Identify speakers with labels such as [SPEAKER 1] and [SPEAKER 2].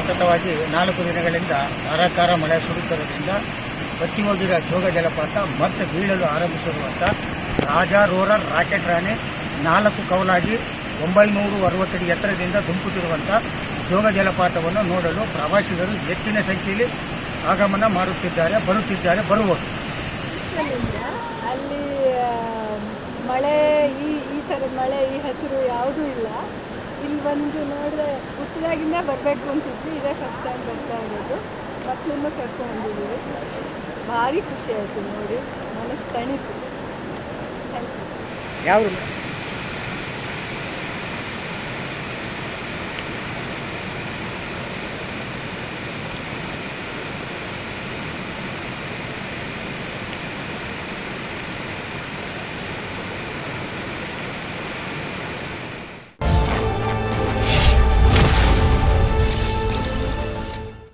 [SPEAKER 1] ಸತತವಾಗಿ ನಾಲ್ಕು ದಿನಗಳಿಂದ ಧಾರಾಕಾರ ಮಳೆ ಸುರಿಯುತ್ತಿರುವುದರಿಂದ ಬತ್ತಿ ಹೋಗಿರುವ ಜೋಗ ಜಲಪಾತ ಮತ್ತೆ ಬೀಳಲು ಆರಂಭಿಸಿರುವಂಥ ರಾಜಾ ರೋರರ್ ರಾಕೆಟ್ ರಾಣಿ ನಾಲ್ಕು ಕವಲಾಗಿ ಒಂಬೈನೂರು ಅರವತ್ತಡಿ ಎತ್ತರದಿಂದ ಧುಮುಕುತ್ತಿರುವಂಥ ಜೋಗ ಜಲಪಾತವನ್ನು ನೋಡಲು ಪ್ರವಾಸಿಗರು ಹೆಚ್ಚಿನ ಸಂಖ್ಯೆಯಲ್ಲಿ ಆಗಮನ ಮಾಡುತ್ತಿದ್ದಾರೆ, ಬರುತ್ತಿದ್ದಾರೆ ಬರುವರು
[SPEAKER 2] ಅಲ್ಲಿ ಮಳೆ ಈ ಈ ಥರದ ಮಳೆ, ಈ ಹಸಿರು ಇಲ್ಲ ಬಂದು ನೋಡಿದ್ರೆ ಹುಟ್ಟಿದಾಗಿಂದ ಬರಬೇಕು ಅಂತಿದ್ವಿ. ಇದೇ ಫಸ್ಟ್ ಟೈಮ್ ಬರ್ತಾ ಇರೋದು. ಮಕ್ಕಳನ್ನು ಕರ್ಕೊಂಡಿದ್ದೀವಿ ಭಾರಿ ಖುಷಿ ಆಯಿತು ನೋಡಿ. ಮನಸ್ಸು ತಣಿತು. ಥ್ಯಾಂಕ್ ಯು
[SPEAKER 1] ಯಾವ